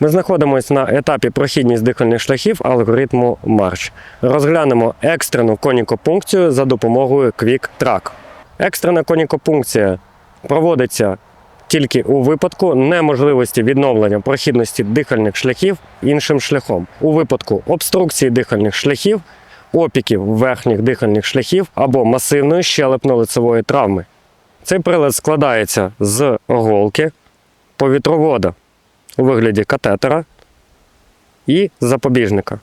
Ми знаходимося на етапі прохідність дихальних шляхів алгоритму Марч. Розглянемо екстрену конікопункцію за допомогою Quick Track. Екстрена конікопункція проводиться тільки у випадку неможливості відновлення прохідності дихальних шляхів іншим шляхом. У випадку обструкції дихальних шляхів, опіків верхніх дихальних шляхів або масивної щелепно-лицевої травми. Цей прилад складається з голки, повітровода у вигляді катетера і запобіжника.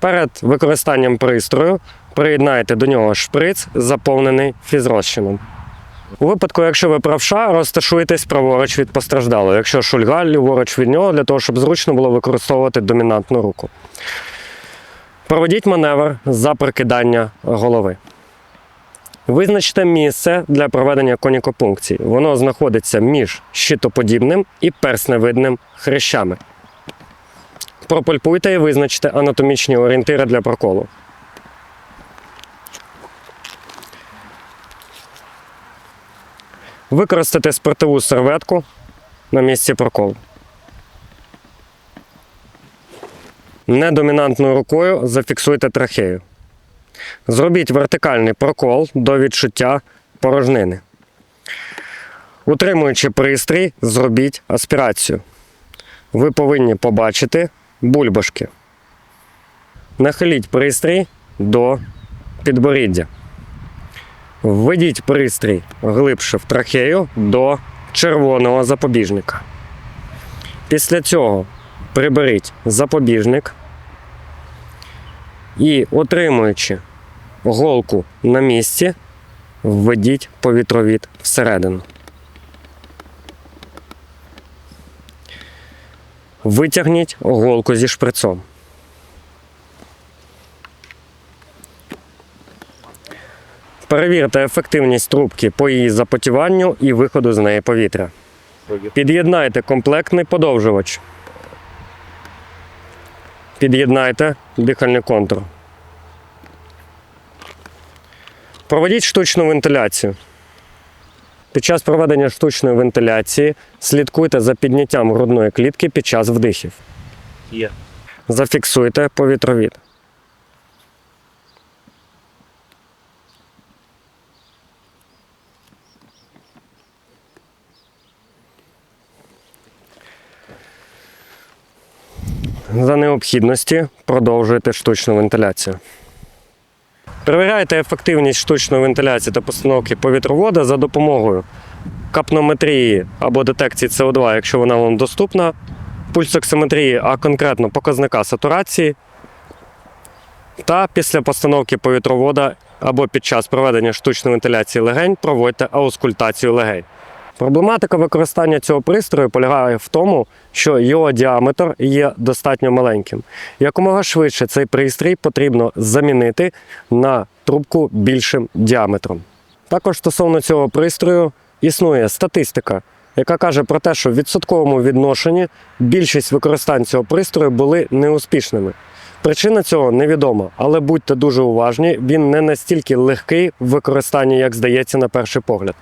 Перед використанням пристрою приєднайте до нього шприц, заповнений фізрозчином. У випадку, якщо ви правша, розташуєтесь праворуч від постраждалого, якщо шульга ліворуч від нього, для того, щоб зручно було використовувати домінантну руку. Проведіть маневр за прикидання голови. Визначте місце для проведення конікопункції. Воно знаходиться між щитоподібним і персневидним хрящами. Пропульпуйте і визначте анатомічні орієнтири для проколу. Використати спиртову серветку на місці проколу. Недомінантною рукою зафіксуйте трахею. Зробіть вертикальний прокол до відчуття порожнини. Утримуючи пристрій, зробіть аспірацію. Ви повинні побачити бульбашки. Нахиліть пристрій до підборіддя. Введіть пристрій глибше в трахею до червоного запобіжника. Після цього приберіть запобіжник і, отримуючи голку на місці, введіть повітровід всередину. Витягніть голку зі шприцом. Перевірте ефективність трубки по її запотіванню і виходу з неї повітря. Під'єднайте комплектний подовжувач. Під'єднайте дихальний контур. Проведіть штучну вентиляцію. Під час проведення штучної вентиляції слідкуйте за підняттям грудної клітки під час вдихів. Є. Зафіксуйте повітровід. За необхідності продовжуйте штучну вентиляцію. Перевіряйте ефективність штучної вентиляції та постановки повітровода за допомогою капнометрії або детекції СО2, якщо вона вам доступна, пульсоксиметрії, а конкретно показника сатурації. Та після постановки повітровода або під час проведення штучної вентиляції легень проводьте аускультацію легень. Проблематика використання цього пристрою полягає в тому, що його діаметр є достатньо маленьким. Якомога швидше цей пристрій потрібно замінити на трубку більшим діаметром. Також стосовно цього пристрою існує статистика, яка каже про те, що в відсотковому відношенні більшість використань цього пристрою були неуспішними. Причина цього невідома, але будьте дуже уважні, він не настільки легкий в використанні, як здається на перший погляд.